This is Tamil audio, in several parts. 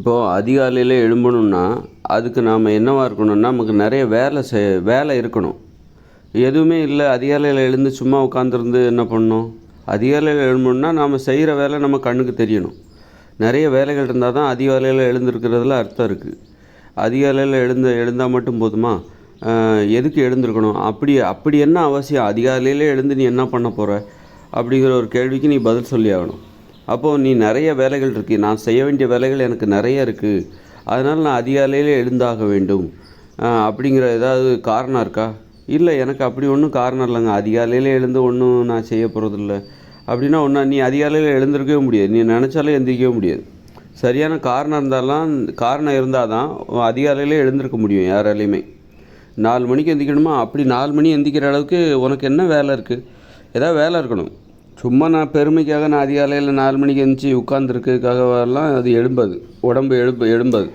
இப்போது அதிகாலையில் எழும்பணும்னா அதுக்கு நாம் என்னவாக இருக்கணும்னா நமக்கு நிறைய வேலை செய் வேலை இருக்கணும். எதுவுமே இல்லை அதிகாலையில் எழுந்து சும்மா உட்காந்துருந்து என்ன பண்ணணும்? அதிகாலையில் எழும்பணும்னா நாம் செய்கிற வேலை நம்ம கண்ணுக்கு தெரியணும். நிறைய வேலைகள் இருந்தால் தான் அதிகாலையில் எழுந்திருக்கிறதுல அர்த்தம் இருக்குது அதிகாலையில் எழுந்த எழுந்தால் மட்டும் போதுமா? எதுக்கு எழுந்திருக்கணும்? அப்படி அப்படி என்ன அவசியம்? அதிகாலையில் எழுந்து நீ என்ன பண்ண போகிற அப்படிங்கிற ஒரு கேள்விக்கு நீ பதில் சொல்லி ஆகணும் அப்போது நீ நிறைய வேலைகள் இருக்கு. நான் செய்ய வேண்டிய வேலைகள் எனக்கு நிறைய இருக்குது அதனால் நான் அதிகாலையில் எழுந்தாக வேண்டும். அப்படிங்கிற ஏதாவது காரணம் இருக்கா? இல்லை எனக்கு அப்படி ஒன்றும் காரணம் இல்லைங்க. அதிகாலையில் எழுந்து ஒன்றும் நான் செய்ய போகிறதில்ல அப்படின்னா ஒன்றா நீ அதிகாலையில் எழுந்திருக்கவே முடியாது. நீ நினச்சாலே எந்திரிக்கவே முடியாது. சரியான காரணம் இருந்தாலாம் காரணம் இருந்தால் தான் அதிகாலையில் எழுந்திருக்க முடியும் யாராலையுமே. நாலு மணிக்கு எந்திரிக்கணுமா அப்படி நாலு மணி எந்திரிக்கிற அளவுக்கு உனக்கு என்ன வேலை இருக்குது ஏதாவது வேலை இருக்கணும். சும்மா நான் பெருமைக்காக நான் அதிகாலையில் நாலு மணிக்கு எந்திரிச்சு உட்காந்துருக்கிறதுக்காகலாம் அது எழும்பாது. உடம்பு எழுப்பு எழும்பாது.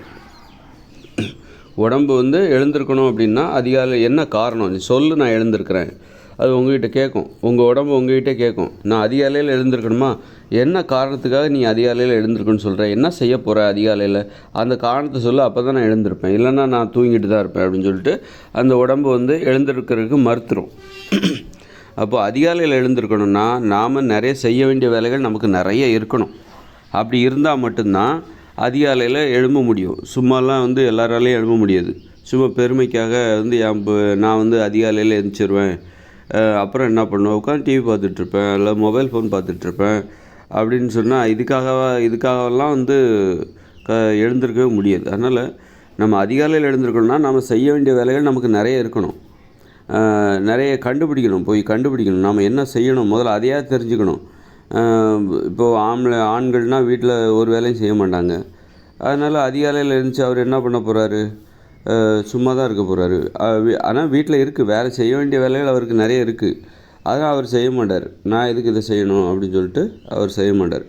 உடம்பு வந்து எழுந்திருக்கணும் அப்படின்னா அதிகாலை என்ன காரணம்? நீ சொல்லு நான் எழுந்திருக்கிறேன். அது உங்ககிட்ட கேட்கும். உங்கள் உடம்பு உங்ககிட்ட கேட்கும். நான் அதிகாலையில் எழுந்திருக்கணுமா? என்ன காரணத்துக்காக நீ அதிகாலையில் எழுந்திருக்குன்னு சொல்கிற என்ன செய்ய போகிற அதிகாலையில்? அந்த காரணத்தை சொல்ல அப்போ தான் நான் எழுந்திருப்பேன். இல்லைன்னா நான் தூங்கிட்டு தான் இருப்பேன் அப்படின்னு சொல்லிட்டு அந்த உடம்பு வந்து எழுந்திருக்கிறதுக்கு மறுத்துரும். அப்போ அதிகாலையில் எழுந்திருக்கணும்னா நாம் நிறைய செய்ய வேண்டிய வேலைகள் நமக்கு நிறைய இருக்கணும். அப்படி இருந்தால் மட்டும்தான் அதிகாலையில் எழும்ப முடியும். சும்மாலாம் வந்து எல்லாராலையும் எழும்ப முடியாது. சும்மா பெருமைக்காக வந்து என் நான் வந்து அதிகாலையில் எழுந்திருவேன் அப்புறம் என்ன பண்ணுவேன்? உட்காந்து டிவி பார்த்துட்ருப்பேன். இல்லை மொபைல் ஃபோன் பார்த்துட்ருப்பேன். அப்படின்னு சொன்னால் இதுக்காகவா இதுக்காகலாம் வந்து க எழுந்திருக்கவே முடியாது. அதனால் நம்ம அதிகாலையில் எழுந்திருக்கணும்னா நம்ம செய்ய வேண்டிய வேலைகள் நமக்கு நிறைய இருக்கணும். நிறைய கண்டுபிடிக்கணும் போய் கண்டுபிடிக்கணும். நாம் என்ன செய்யணும்? முதல்ல அதையாவது தெரிஞ்சுக்கணும். இப்போது ஆம்பளை ஆண்கள்னால் வீட்டில் ஒரு வேலையும் செய்ய மாட்டாங்க. அதனால் அதிகாலையில் எழுந்துச்சு அவர் என்ன பண்ண போகிறாரு சும்மா தான் இருக்க போகிறாரு ஆனால் வீட்டில் இருக்குது வேலை செய்ய வேண்டிய வேலைகள் அவருக்கு நிறைய இருக்குது அதனால் அவர் செய்ய மாட்டார். நான் எதுக்கு இதை செய்யணும்? அப்படின்னு சொல்லிட்டு அவர் செய்ய மாட்டார்.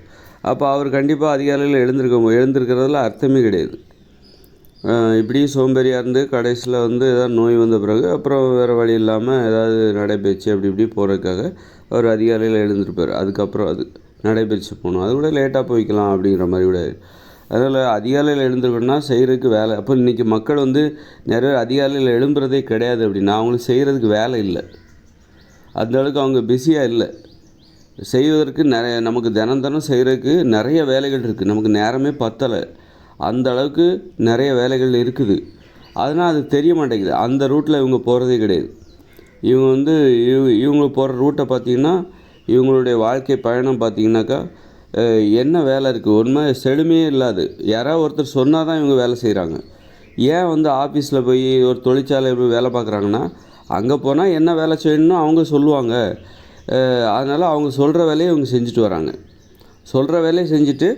அப்போ அவர் கண்டிப்பாக அதிகாலையில் எழுந்திருக்க எழுந்திருக்கிறதுல அர்த்தமே கிடையாது. இப்படி சோம்பேறியாக இருந்து கடைசியில் வந்து ஏதாவது நோய் வந்த பிறகு அப்புறம் வேறு வழி இல்லாமல் ஏதாவது நடைபயிற்சி அப்படி இப்படி போகிறதுக்காக அவர் அதிகாலையில் எழுந்திருப்பார். அதுக்கப்புறம் அது நடைபயிற்சி போகணும். அது கூட லேட்டாக போய்க்கலாம் அப்படிங்கிற மாதிரி கூட அதனால் அதிகாலையில் எழுந்திருக்கணும்னா செய்கிறதுக்கு வேலை. அப்போ இன்றைக்கி மக்கள் வந்து நிறைய பேர் அதிகாலையில் எழும்புறதே கிடையாது அப்படின்னா அவங்களுக்கு செய்கிறதுக்கு வேலை இல்லை. அந்த அளவுக்கு அவங்க பிஸியாக இல்லை. செய்வதற்கு நிறைய நமக்கு தினம் தினம் செய்கிறதுக்கு நிறைய வேலைகள் இருக்குது நமக்கு நேரமே பத்தலை. அந்த அளவுக்கு நிறைய வேலைகள் இருக்குது. அதனால் அது தெரிய மாட்டேங்குது. அந்த ரூட்டில் இவங்க போகிறதே கிடையாது. இவங்க வந்து இவங்க இவங்க போகிற ரூட்டை பார்த்தீங்கன்னா இவங்களுடைய வாழ்க்கை பயணம் பார்த்தீங்கன்னாக்கா என்ன வேலை இருக்குது உண்மை செழுமையே இல்லாது. யாராவது ஒருத்தர் சொன்னால் தான் இவங்க வேலை செய்கிறாங்க ஏன் வந்து ஆஃபீஸில் போய் ஒரு தொழிற்சாலையில் போய் வேலை பார்க்குறாங்கன்னா அங்கே போனால் என்ன வேலை செய்யணும்னு அவங்க சொல்லுவாங்க. அதனால் அவங்க சொல்கிற வேலையை இவங்க செஞ்சுட்டு வராங்க. சொல்கிற வேலையை செஞ்சுட்டு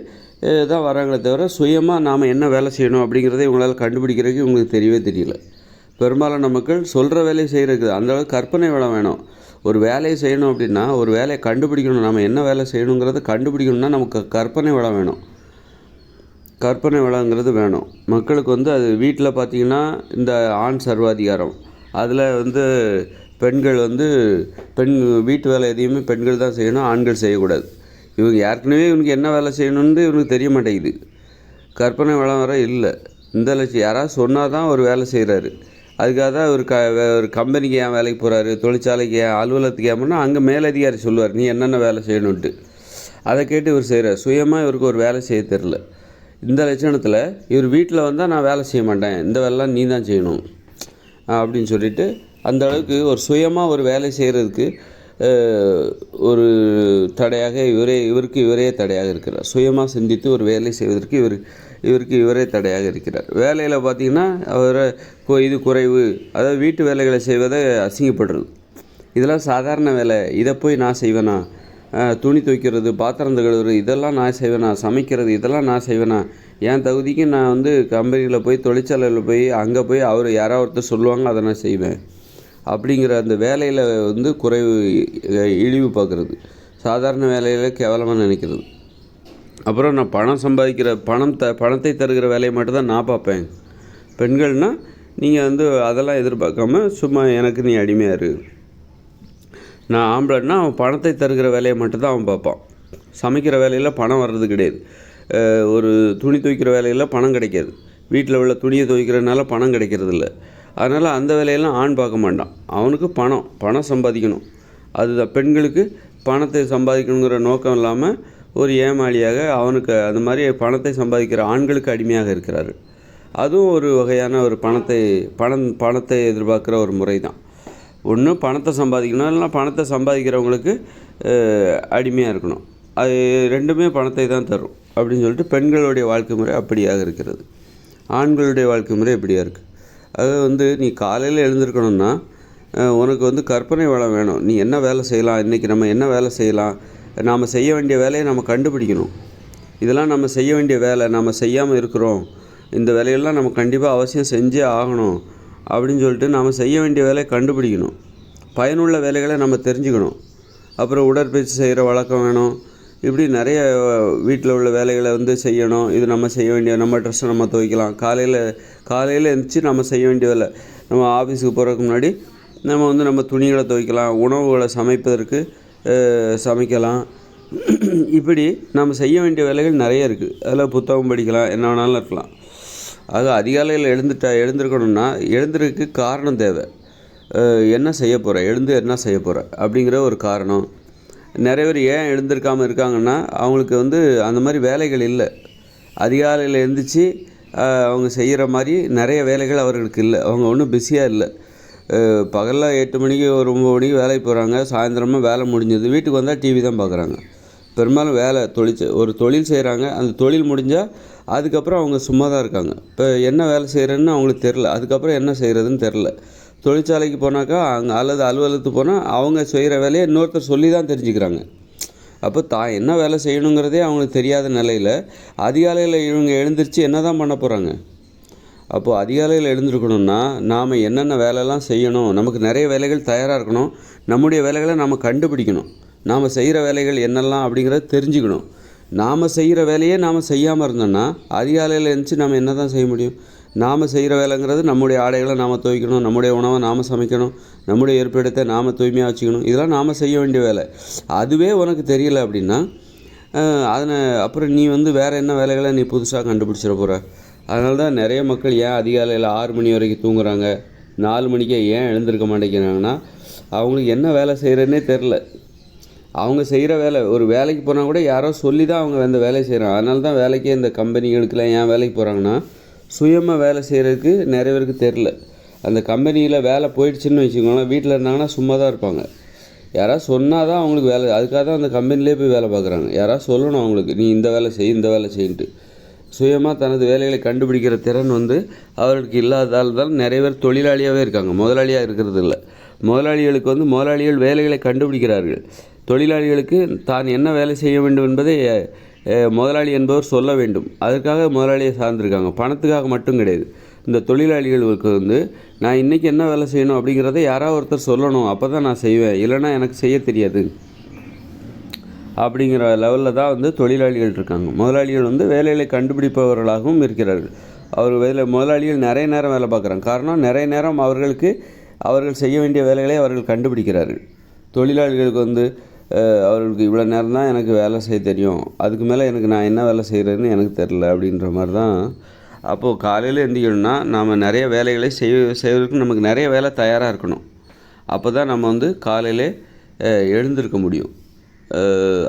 தான் வராங்களே தவிர சுயமாக நாம் என்ன வேலை செய்யணும் அப்படிங்கிறத இவங்களால் கண்டுபிடிக்கிறதுக்கு இவங்களுக்கு தெரியவே தெரியல. பெரும்பாலான மக்கள் சொல்கிற வேலையை செய்கிறதுக்கு அந்தளவுக்கு கற்பனை வளம் வேணும். ஒரு வேலையை செய்யணும் அப்படின்னா ஒரு வேலையை கண்டுபிடிக்கணும். நம்ம என்ன வேலை செய்யணுங்கிறத கண்டுபிடிக்கணும்னா நமக்கு கற்பனை வளம் வேணும். கற்பனை வளங்கிறது வேணும். மக்களுக்கு வந்து அது வீட்டில் பார்த்தீங்கன்னா இந்த ஆண் சர்வாதிகாரம். அதில் வந்து பெண்கள் வந்து பெண் வீட்டு வேலை எதையுமே பெண்கள் தான் செய்யணும் ஆண்கள் செய்யக்கூடாது. இவங்க ஏற்கனவே இவனுக்கு என்ன வேலை செய்யணும்னு இவனுக்கு தெரிய மாட்டேங்குது. கற்பனை வளம் வர இல்லை. இந்த லட்சம் யாராவது சொன்னால் தான் ஒரு வேலை செய்கிறாரு அதுக்காக தான் ஒரு க வே- ஒரு கம்பெனிக்கு ஏன் வேலைக்கு போகிறாரு தொழிற்சாலைக்கு ஏன் அலுவலகத்துக்கு ஏன்னா அங்கே மேலதிகாரி சொல்லுவார் நீ என்னென்ன வேலை செய்யணுன்ட்டு அதை கேட்டு இவர் செய்கிறார் சுயமாக இவருக்கு ஒரு வேலை செய்ய தெரில இந்த லட்சணத்தில் இவர் வீட்டில் வந்தால் நான் வேலை செய்ய மாட்டேன். இந்த வேலைலாம் நீ தான் செய்யணும். அப்படின்னு சொல்லிட்டு அந்த அளவுக்கு ஒரு சுயமாக ஒரு வேலை செய்கிறதுக்கு ஒரு தடையாக இவரே இவருக்கு இவரே தடையாக இருக்கிறார். சுயமாக சிந்தித்து ஒரு வேலை செய்வதற்கு இவர் இவருக்கு இவரே தடையாக இருக்கிறார். வேலையில் பார்த்தீங்கன்னா அவரை இது குறைவு அதாவது வீட்டு வேலைகளை செய்வதை அசிங்கப்படுறது. இதெல்லாம் சாதாரண வேலை. இதை போய் நான் செய்வேனா? துணி துவைக்கிறது பாத்திரம் கழுவுறது இதெல்லாம் நான் செய்வேனா? சமைக்கிறது இதெல்லாம் நான் செய்வேனா? என் தகுதிக்கு நான் வந்து கம்பெனியில் போய் தொழிற்சாலையில் போய் அங்கே போய் அவர் யாராவது ஒருத்தர் சொல்லுவாங்க அதை நான் செய்வேன். அப்படிங்கிற அந்த வேலையில் வந்து குறைவு இழிவு பார்க்குறது. சாதாரண வேலையில் கேவலமாக நினைக்கிறது. அப்புறம் நான் பணம் சம்பாதிக்கிற பணம் த பணத்தை தருகிற வேலையை மட்டும்தான் நான் பார்ப்பேன். பெண்கள்னால் நீங்கள் வந்து அதெல்லாம் எதிர்பார்க்காம சும்மா எனக்கு நீ அடிமையாக இரு. நான் ஆம்பளைன்னா அவன் பணத்தை தருகிற வேலையை மட்டும்தான் அவன் பார்ப்பான். சமைக்கிற வேலையில் பணம் வர்றது கிடையாது. ஒரு துணி துவைக்கிற வேலையில் பணம் கிடைக்காது. வீட்டில் உள்ள துணியை துவைக்கிறதுனால பணம் கிடைக்கிறதில்ல. அதனால் அந்த வேலையெல்லாம் ஆண் பார்க்க மாட்டான். அவனுக்கு பணம் பணம் சம்பாதிக்கணும். அதுதான் பெண்களுக்கு பணத்தை சம்பாதிக்கணுங்கிற நோக்கம் இல்லாமல் ஒரு ஏமாளியாக அவனுக்கு அந்த மாதிரி பணத்தை சம்பாதிக்கிற ஆண்களுக்கு அடிமையாக இருக்கிறாரு. அதுவும் ஒரு வகையான ஒரு பணத்தை பணம் பணத்தை எதிர்பார்க்குற ஒரு முறை தான் ஒன்று பணத்தை சம்பாதிக்கணும். இல்லைனா பணத்தை சம்பாதிக்கிறவங்களுக்கு அடிமையாக இருக்கணும். அது ரெண்டுமே பணத்தை தான் தரும். அப்படின்னு சொல்லிட்டு பெண்களுடைய வாழ்க்கை முறை அப்படியாக இருக்கிறது. ஆண்களுடைய வாழ்க்கை முறை இப்படியாக இருக்குது அது வந்து நீ காலையில் எழுந்திருக்கணும்னா உனக்கு வந்து கற்பனை வளம் வேணும். நீ என்ன வேலை செய்யலாம்? இன்றைக்கி நம்ம என்ன வேலை செய்யலாம்? நாம் செய்ய வேண்டிய வேலையை நம்ம கண்டுபிடிக்கணும். இதெல்லாம் நம்ம செய்ய வேண்டிய வேலை. நம்ம செய்யாமல் இருக்கிறோம். இந்த வேலையெல்லாம் நம்ம கண்டிப்பாக அவசியம் செஞ்சே ஆகணும் அப்படின்னு சொல்லிட்டு நாம் செய்ய வேண்டிய வேலையை கண்டுபிடிக்கணும். பயனுள்ள வேலைகளை நம்ம தெரிஞ்சுக்கணும். அப்புறம் உடற்பயிற்சி செய்கிற வழக்கம் வேணும். இப்படி நிறைய வீட்டில் உள்ள வேலைகளை வந்து செய்யணும். இது நம்ம செய்ய வேண்டிய நம்ம ட்ரெஸ்ஸை நம்ம துவைக்கலாம். காலையில் காலையில் எழுந்திரிச்சு நம்ம செய்ய வேண்டிய வேலை. நம்ம ஆஃபீஸுக்கு போகிறதுக்கு முன்னாடி நம்ம வந்து நம்ம துணிகளை துவைக்கலாம். உணவுகளை சமைப்பதற்கு சமைக்கலாம். இப்படி நம்ம செய்ய வேண்டிய வேலைகள் நிறைய இருக்குது அதில் புத்தகம் படிக்கலாம் என்ன வேணாலும் இருக்கலாம். அது அதிகாலையில் எழுந்துட்டா எழுந்திருக்கணும்னா எழுந்திருக்கு காரணம் தேவை. என்ன செய்ய போகிற எழுந்து என்ன செய்ய போகிற அப்படிங்கிற ஒரு காரணம். நிறைய பேர் ஏன் எழுந்திருக்காமல் இருக்காங்கன்னா அவங்களுக்கு வந்து அந்த மாதிரி வேலைகள் இல்லை. அதிகாலையில் எழுந்திரிச்சு அவங்க செய்கிற மாதிரி நிறைய வேலைகள் அவர்களுக்கு இல்லை. அவங்க ஒன்றும் பிஸியாக இல்லை. பகலில் எட்டு மணிக்கு ஒரு ஒம்பது மணிக்கு வேலைக்கு போகிறாங்க சாயந்தரமாக வேலை முடிஞ்சது. வீட்டுக்கு வந்தால் டிவி தான் பார்க்குறாங்க. பெரும்பாலும் வேலை தொழில் ஒரு தொழில் செய்கிறாங்க அந்த தொழில் முடிஞ்சால் அதுக்கப்புறம் அவங்க சும்மா தான் இருக்காங்க. இப்போ என்ன வேலை செய்கிறேன்னு அவங்களுக்கு தெரில அதுக்கப்புறம் என்ன செய்கிறதுன்னு தெரில தொழிற்சாலைக்கு போனாக்கா அங்கே அல்லது அலுவலகத்துக்கு போனால் அவங்க செய்கிற வேலையை இன்னொருத்தர் சொல்லி தான் தெரிஞ்சுக்கிறாங்க. அப்போ தான் என்ன வேலை செய்யணுங்கிறதே அவங்களுக்கு தெரியாத நிலையில் அதிகாலையில் இவங்க எழுந்திரிச்சு என்ன தான் பண்ண போகிறாங்க அப்போது அதிகாலையில் எழுந்திருக்கணும்னா நாம் என்னென்ன வேலைலாம் செய்யணும் நமக்கு நிறைய வேலைகள் தயாராக இருக்கணும் நம்முடைய வேலைகளை நாம் கண்டுபிடிக்கணும். நாம் செய்கிற வேலைகள் என்னெல்லாம் அப்படிங்கிறத தெரிஞ்சுக்கணும். நாம் செய்கிற வேலையே நாம் செய்யாமல் இருந்தோம்னா அதிகாலையில் எழுந்துச்சு நம்ம என்ன தான் செய்ய முடியும்? நாம் செய்கிற வேலைங்கிறது நம்முடைய ஆடைகளை நாம் துவைக்கணும் நம்முடைய உணவை நாம் சமைக்கணும் நம்முடைய இருப்பிடத்தை நாம் தூய்மையாக வச்சுக்கணும். இதெல்லாம் நாம் செய்ய வேண்டிய வேலை. அதுவே உனக்கு தெரியல அப்படின்னா அதனை அப்புறம் நீ வந்து வேறு என்ன வேலைகளை நீ புதுசாக கண்டுபிடிச்சிட போகிற அதனால தான் நிறைய மக்கள் ஏன் அதிகாலையில் ஆறு மணி வரைக்கும் தூங்குறாங்க? நாலு மணிக்கே ஏன் எழுந்திருக்க மாட்டேங்கிறாங்கன்னா அவங்களுக்கு என்ன வேலை செய்கிறேன்னே தெரில அவங்க செய்கிற வேலை ஒரு வேலைக்கு போனால் கூட யாரோ சொல்லி தான் அவங்க அந்த வேலையை செய்கிறாங்க அதனால தான் வேலைக்கே இந்த கம்பெனிகளுக்கெல்லாம் ஏன் வேலைக்கு போகிறாங்கன்னா சுயமாக வேலை செய்கிறதுக்கு நிறைய பேருக்கு தெரில அந்த கம்பெனியில் வேலை போயிடுச்சுன்னு வச்சுக்கோங்களேன் வீட்டில் இருந்தாங்கன்னா சும்மா தான் இருப்பாங்க. யாராவது சொன்னால் தான் அவங்களுக்கு வேலை அதுக்காக தான் அந்த கம்பெனிலே போய் வேலை பார்க்குறாங்க. யாராவது சொல்லணும் அவங்களுக்கு நீ இந்த வேலை செய் இந்த வேலை செய்யின்ட்டு சுயமாக தனது வேலைகளை கண்டுபிடிக்கிற திறன் வந்து அவர்களுக்கு இல்லாததால் தான் நிறைய பேர் தொழிலாளியாகவே இருக்காங்க. முதலாளியாக இருக்கிறது இல்லை முதலாளிகளுக்கு வந்து முதலாளிகள் வேலைகளை கண்டுபிடிக்கிறார்கள். தொழிலாளிகளுக்கு தான் என்ன வேலை செய்ய வேண்டும் என்பதை முதலாளி என்பவர் சொல்ல வேண்டும். அதற்காக முதலாளியை சார்ந்திருக்காங்க. பணத்துக்காக மட்டும் கிடையாது. இந்த தொழிலாளிகளுக்கு வந்து நான் இன்றைக்கி என்ன வேலை செய்யணும் அப்படிங்கிறத யாராவது ஒருத்தர் சொல்லணும். அப்போ தான் நான் செய்வேன். இல்லைன்னா எனக்கு செய்ய தெரியாது. அப்படிங்கிற லெவலில் தான் வந்து தொழிலாளிகள் இருக்காங்க. முதலாளிகள் வந்து வேலைகளை கண்டுபிடிப்பவர்களாகவும் இருக்கிறார்கள். அவர் வேலை முதலாளிகள் நிறைய நேரம் வேலை பார்க்குறாங்க. காரணம் நிறைய நேரம் அவர்களுக்கு அவர்கள் செய்ய வேண்டிய வேலைகளை அவர்கள் கண்டுபிடிக்கிறார்கள். தொழிலாளிகளுக்கு வந்து அவர்களுக்கு இவ்வளோ நேரம் தான் எனக்கு வேலை செய்ய தெரியும். அதுக்கு மேலே எனக்கு நான் என்ன வேலை செய்கிறேன்னு எனக்கு தெரில அப்படின்ற மாதிரி தான் அப்போது காலையில் எந்திக்கணும்னா நாம் நிறைய வேலைகளை செய் செய்வதற்கு நமக்கு நிறைய வேலை தயாராக இருக்கணும். அப்போ தான் நம்ம வந்து காலையிலே எழுந்திருக்க முடியும்.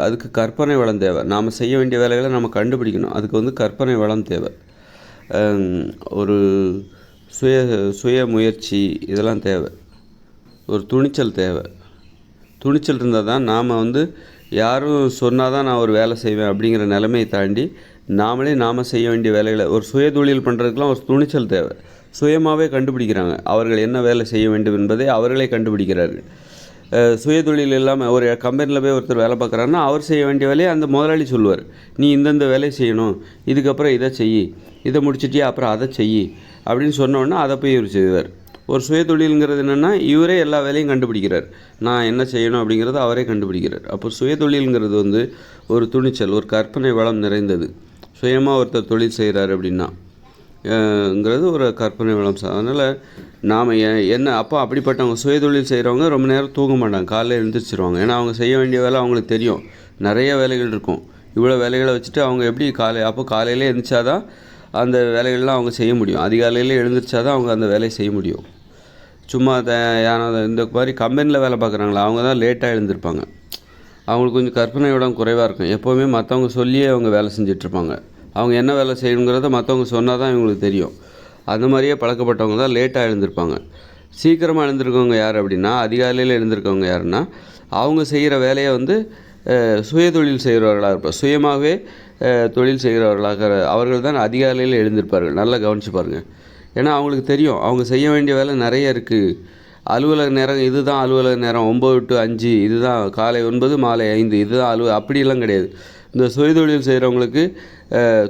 அதுக்கு கற்பனை வளம் தேவை. நாம் செய்ய வேண்டிய வேலைகளை நம்ம கண்டுபிடிக்கணும். அதுக்கு வந்து கற்பனை வளம் தேவை. ஒரு சுய சுய முயற்சி இதெல்லாம் தேவை. ஒரு துணிச்சல் தேவை. துணிச்சல் இருந்தால் தான் நாம் வந்து யாரும் சொன்னால் தான் நான் ஒரு வேலை செய்வேன் அப்படிங்கிற நிலைமையை தாண்டி நாமளே நாம் செய்ய வேண்டிய வேலைகளை ஒரு சுய தொழில் பண்ணுறதுக்கெலாம் ஒரு துணிச்சல் தேவை. சுயமாகவே கண்டுபிடிக்கிறாங்க. அவர்கள் என்ன வேலை செய்ய வேண்டும் என்பதை அவர்களே கண்டுபிடிக்கிறார்கள். சுயதொழில் சுய தொழில் இல்லாமல் ஒரு கம்பெனியில் போய் ஒருத்தர் வேலை பார்க்குறாருன்னா அவர் செய்ய வேண்டிய வேலையை அந்த முதலாளி சொல்லுவார். நீ இந்தந்த வேலையை செய்யணும் இதுக்கப்புறம் இதை செய் இதை முடிச்சிட்டியா அப்புறம் அதை செய் அப்படின்னு சொன்னோன்னா அதை போய் இவர் செய்வார். ஒரு சுய தொழிலுங்கிறது என்னென்னா இவரே எல்லா வேலையும் கண்டுபிடிக்கிறார். நான் என்ன செய்யணும் அப்படிங்கிறத அவரே கண்டுபிடிக்கிறார். அப்போ சுய தொழிலுங்கிறது வந்து ஒரு துணிச்சல் ஒரு கற்பனை வளம் நிறைந்தது. சுயமாக ஒருத்தர் தொழில் செய்கிறார் அப்படின்னா ங்கிறது ஒரு கற்பனை வளம் சார் அதனால் நாம் என்ன அப்போ அப்படிப்பட்டவங்க சுயதொழில் செய்கிறவங்க ரொம்ப நேரம் தூங்க மாட்டாங்க. காலையில் எழுந்திரிச்சிருவாங்க. ஏன்னா அவங்க செய்ய வேண்டிய வேலை அவங்களுக்கு தெரியும். நிறைய வேலைகள் இருக்கும். இவ்வளோ வேலைகளை வச்சுட்டு அவங்க எப்படி காலை அப்போ காலையிலே எழுந்திரிச்சாதான் அந்த வேலைகள்லாம் அவங்க செய்ய முடியும். அதிகாலையிலே எழுந்திரிச்சா தான் அவங்க அந்த வேலையை செய்ய முடியும். சும்மா த யானை இந்த மாதிரி கம்பெனியில் வேலை பார்க்குறாங்களா? அவங்க தான் லேட்டாக எழுந்திருப்பாங்க. அவங்களுக்கு கொஞ்சம் கற்பனையோட குறைவாக இருக்கும். எப்போவுமே மற்றவங்க சொல்லியே அவங்க வேலை செஞ்சிட்ருப்பாங்க. அவங்க என்ன வேலை செய்யணுங்கிறத மற்றவங்க சொன்னால் தான் இவங்களுக்கு தெரியும். அந்த மாதிரியே பழக்கப்பட்டவங்க தான் லேட்டாக எழுந்திருப்பாங்க. சீக்கிரமாக எழுந்திருக்கவங்க யார் அப்படின்னா அதிகாலையில் எழுந்திருக்கவங்க யாருன்னா அவங்க செய்கிற வேலையை வந்து சுயதொழில் செய்கிறவர்களாக இருப்பார் சுயமாகவே தொழில் செய்கிறவர்களாக அவர்கள் தான் அதிகாலையில் எழுந்திருப்பார்கள். நல்லா கவனிச்சு பாருங்கள் ஏன்னா அவங்களுக்கு தெரியும் அவங்க செய்ய வேண்டிய வேலை நிறைய இருக்குது அலுவலக நேரம் இதுதான் அலுவலக நேரம் ஒம்பது டு அஞ்சு இதுதான் காலை ஒன்பது மாலை ஐந்து இதுதான் அலுவ அப்படியெல்லாம் கிடையாது. இந்த சுயதொழில் செய்கிறவங்களுக்கு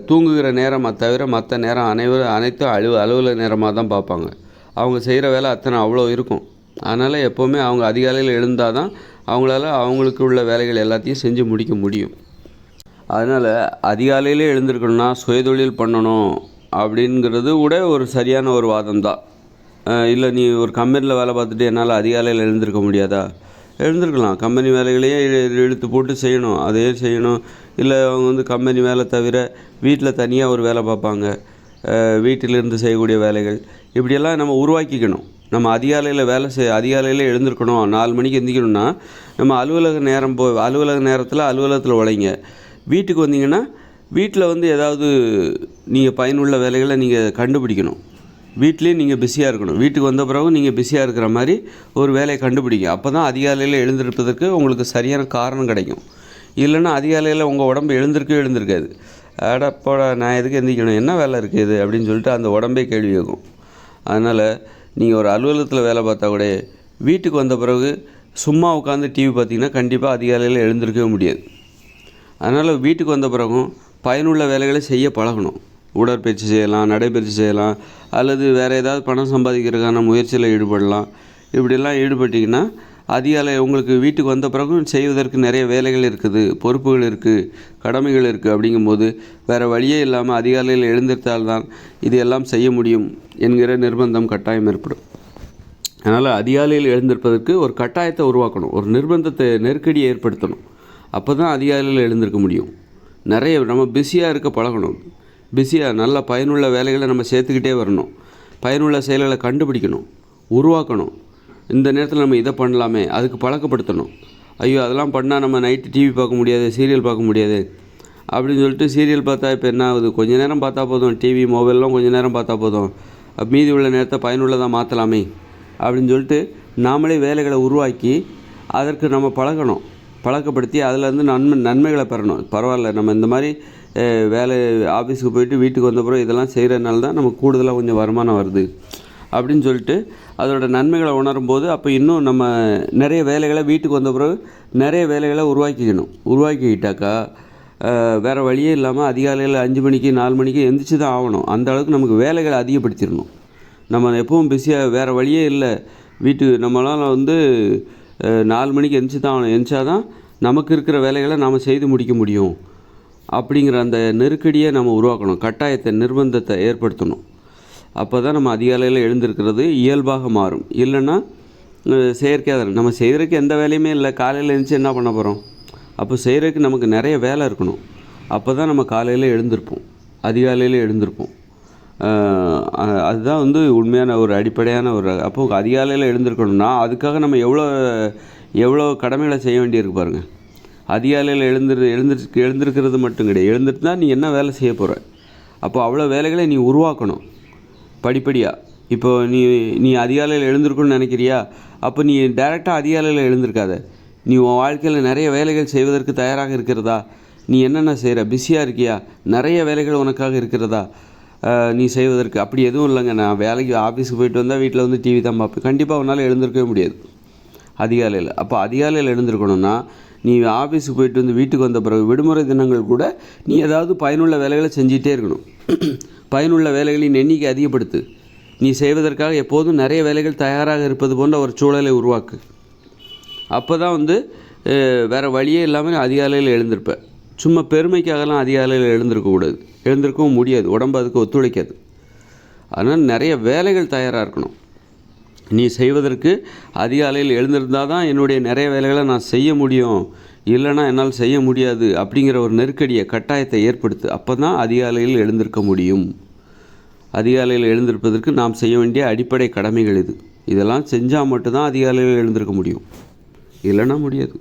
தூங்குகிற நேரம் தவிர மற்ற நேரம் அனைவரும் அனைத்தும் அலுவ அலுவலக நேரமாக தான் பார்ப்பாங்க. அவங்க செய்கிற வேலை அத்தனை அவ்வளோ இருக்கும். அதனால் எப்போவுமே அவங்க அதிகாலையில் எழுந்தால் தான் அவங்களால அவங்களுக்கு உள்ள வேலைகள் எல்லாத்தையும் செஞ்சு முடிக்க முடியும். அதனால் அதிகாலையிலே எழுந்திருக்கணும்னா சுயதொழில் பண்ணணும். அப்படிங்கிறது கூட ஒரு சரியான ஒரு வாதம் தான் இல்லை நீ ஒரு கம்பெனியில் வேலை பார்த்துட்டு என்னால் அதிகாலையில் எழுந்திருக்க முடியாதா? எழுந்திருக்கலாம். கம்பெனி வேலைகளையே இழுத்து போட்டு செய்யணும். அதே செய்யணும். இல்லை அவங்க வந்து கம்பெனி வேலை தவிர வீட்டில் தனியாக ஒரு வேலை பார்ப்பாங்க. வீட்டிலிருந்து செய்யக்கூடிய வேலைகள். இப்படியெல்லாம் நம்ம உருவாக்கிக்கணும். நம்ம அதிகாலையில் வேலை செய் அதிகாலையில் எழுந்திருக்கணும். நாலு மணிக்கு எழுந்திக்கணும்னா நம்ம அலுவலக நேரம் போ அலுவலக நேரத்தில் அலுவலகத்தில் உழைங்க. வீட்டுக்கு வந்தீங்கன்னா வீட்டில் வந்து ஏதாவது நீங்கள் பயனுள்ள வேலைகளை நீங்கள் கண்டுபிடிக்கணும். வீட்லேயே நீங்கள் பிஸியாக இருக்கணும். வீட்டுக்கு வந்த பிறகு நீங்கள் பிஸியாக இருக்கிற மாதிரி ஒரு வேலையை கண்டுபிடிங்க. அப்போ தான் அதிகாலையில் எழுந்திருப்பதற்கு உங்களுக்கு சரியான காரணம் கிடைக்கும். இல்லைன்னா அதிகாலையில் உங்கள் உடம்பு எழுந்திருக்கவே எழுந்திருக்காது. அடப்போட நான் எதுக்கு எந்திரிக்கணும்? என்ன வேலை இருக்குது இது? அப்படின்னு சொல்லிட்டு அந்த உடம்பே கேள்வி கேட்கும். அதனால் நீங்கள் ஒரு அலுவலகத்தில் வேலை பார்த்தா கூட வீட்டுக்கு வந்த பிறகு சும்மா உட்காந்து டிவி பார்த்தீங்கன்னா கண்டிப்பாக அதிகாலையில் எழுந்திருக்கவே முடியாது. அதனால் வீட்டுக்கு வந்த பிறகும் பயனுள்ள வேலைகளை செய்ய பழகணும். உடற்பயிற்சி செய்யலாம் நடைப்பயிற்சி செய்யலாம் அல்லது வேறு ஏதாவது பணம் சம்பாதிக்கிறதுக்கான முயற்சியில் ஈடுபடலாம். இப்படிலாம் ஈடுபட்டிங்கன்னா அதிகாலை உங்களுக்கு வீட்டுக்கு வந்த பிறகும் செய்வதற்கு நிறைய வேலைகள் இருக்குது பொறுப்புகள் இருக்குது கடமைகள் இருக்குது அப்படிங்கும்போது வேறு வழியே இல்லாமல் அதிகாலையில் எழுந்திருத்தால்தான் இது எல்லாம் செய்ய முடியும் என்கிற நிர்பந்தம் கட்டாயம் ஏற்படும். அதனால் அதிகாலையில் எழுந்திருப்பதற்கு ஒரு கட்டாயத்தை உருவாக்கணும். ஒரு நிர்பந்தத்தை நெருக்கடியை ஏற்படுத்தணும். அப்போ தான் அதிகாலையில் எழுந்திருக்க முடியும். நிறைய நம்ம பிஸியாக இருக்க பழகணும். பிஸியாக நல்ல பயனுள்ள வேலைகளை நம்ம சேர்த்துக்கிட்டே வரணும். பயனுள்ள செயல்களை கண்டுபிடிக்கணும். உருவாக்கணும். இந்த நேரத்தில் நம்ம இதை பண்ணலாமே. அதுக்கு பழக்கப்படுத்தணும். ஐயோ அதெல்லாம் பண்ணால் நம்ம நைட்டு டிவி பார்க்க முடியாது சீரியல் பார்க்க முடியாது அப்படின்னு சொல்லிட்டு சீரியல் பார்த்தா இப்போ என்ன ஆகுது? கொஞ்ச நேரம் பார்த்தா போதும். டிவி மொபைல்லாம் கொஞ்சம் நேரம் பார்த்தா போதும். மீதி உள்ள நேரத்தை பயனுள்ளதாக மாற்றலாமே அப்படின்னு சொல்லிட்டு நாமளே வேலைகளை உருவாக்கி அதற்கு நம்ம பழகணும். பழக்கப்படுத்தி அதிலேருந்து நன்மை நன்மைகளை பெறணும். பரவாயில்ல நம்ம இந்த மாதிரி வேலை ஆஃபீஸுக்கு போயிட்டு வீட்டுக்கு வந்த பிறகு இதெல்லாம் செய்கிறதுனால தான் நமக்கு கூடுதலாக கொஞ்சம் வருமானம் வருது. அப்படின்னு சொல்லிட்டு அதோட நன்மைகளை உணரும் போது அப்போ இன்னும் நம்ம நிறைய வேலைகளை வீட்டுக்கு வந்த பிறகு நிறைய வேலைகளை உருவாக்கிக்கணும். உருவாக்கிக்கிட்டாக்கா வேறு வேற வழியே இல்லாமல் அதிகாலையில் அஞ்சு மணிக்கு நாலு மணிக்கு எந்திரிச்சு தான் ஆகணும். அந்த அளவுக்கு நமக்கு வேலைகளை அதிகப்படுத்திடணும். நம்ம எப்பவும் பிஸியாக வேறு வழியே இல்லை. வீட்டுக்கு நம்மளால் வந்து நாலு மணிக்கு எந்திரிச்சு தான் ஆகணும் எந்திரிச்சா தான் நமக்கு இருக்கிற வேலைகளை நாம் செய்து முடிக்க முடியும். அப்படிங்கிற அந்த நெருக்கடியை நம்ம உருவாக்கணும். கட்டாயத்தை நிர்பந்தத்தை ஏற்படுத்தணும். அப்போ தான் நம்ம அதிகாலையில் எழுந்திருக்கிறது இயல்பாக மாறும். இல்லைன்னா செயற்கையாக நம்ம செய்கிறதுக்கு எந்த வேலையுமே இல்லை. காலையில் எழுந்துச்சு என்ன பண்ண போகிறோம் அப்போ செய்கிறதுக்கு நமக்கு நிறைய வேலை இருக்கணும். அப்போ தான் நம்ம காலையில் எழுந்திருப்போம். அதிகாலையில் எழுந்திருப்போம். அதுதான் வந்து உண்மையான ஒரு அடிப்படையான ஒரு அப்போ அதிகாலையில் எழுந்திருக்கணும்னா அதுக்காக நம்ம எவ்வளோ எவ்வளோ கடமைகளை செய்ய வேண்டியிருக்கு பாருங்கள் அதிகாலையில் எழுந்துரு எழுந்திரு எழுந்திருக்கிறது மட்டும் கிடையாது. எழுந்திருந்தா நீ என்ன வேலை செய்ய போகிற அப்போ அவ்வளோ வேலைகளை நீ உருவாக்கணும். படிப்படியாக இப்போ நீ நீ அதிகாலையில் எழுந்திருக்கணும்னு நினைக்கிறியா? அப்போ நீ டைரெக்டாக அதிகாலையில் எழுந்திருக்காத. நீ உன் வாழ்க்கையில் நிறைய வேலைகள் செய்வதற்கு தயாராக இருக்கிறதா? நீ என்னென்ன செய்கிற பிஸியாக இருக்கியா? நிறைய வேலைகள் உனக்காக இருக்கிறதா? நீ செய்வதற்கு. அப்படி எதுவும் இல்லைங்க. நான் வேலைக்கு ஆஃபீஸுக்கு போயிட்டு வந்தால் வீட்டில் வந்து டிவி தான் பார்ப்பேன். கண்டிப்பாக உன்னால் எழுந்திருக்கவே முடியாது. அதிகாலையில். அப்போ அதிகாலையில் எழுந்திருக்கணும்னா நீ ஆஃபீஸுக்கு போயிட்டு வந்து வீட்டுக்கு வந்த பிறகு விடுமுறை தினங்கள் கூட நீ ஏதாவது பயனுள்ள வேலைகளை செஞ்சிகிட்டே இருக்கணும். பயனுள்ள வேலைகளின் எண்ணிக்கை அதிகப்படுத்து. நீ செய்வதற்காக எப்போதும் நிறைய வேலைகள் தயாராக இருப்பது போன்ற ஒரு சூழலை உருவாக்கு. அப்போ தான் வந்து வேறு வழியே இல்லாமல் அதிகாலையில் எழுந்திருப்பேன் சும்மா பெருமைக்காகலாம் அதிகாலையில் எழுந்திருக்கக்கூடாது எழுந்திருக்கவும் முடியாது. உடம்பு அதுக்கு ஒத்துழைக்காது. அதனால் நிறைய வேலைகள் தயாராக இருக்கணும். நீ செய்வதற்கு அதிகாலையில் எழுந்திருந்தால் தான் என்னுடைய நிறைய வேலைகளை நான் செய்ய முடியும். இல்லைன்னா என்னால் செய்ய முடியாது அப்படிங்கிற ஒரு நெருக்கடியை கட்டாயத்தை ஏற்படுத்து அப்போ தான் அதிகாலையில் எழுந்திருக்க முடியும். அதிகாலையில் எழுந்திருப்பதற்கு நாம் செய்ய வேண்டிய அடிப்படை கடமைகள் இது. இதெல்லாம் செஞ்சால் மட்டும்தான் அதிகாலையில் எழுந்திருக்க முடியும். இல்லைன்னா முடியாது.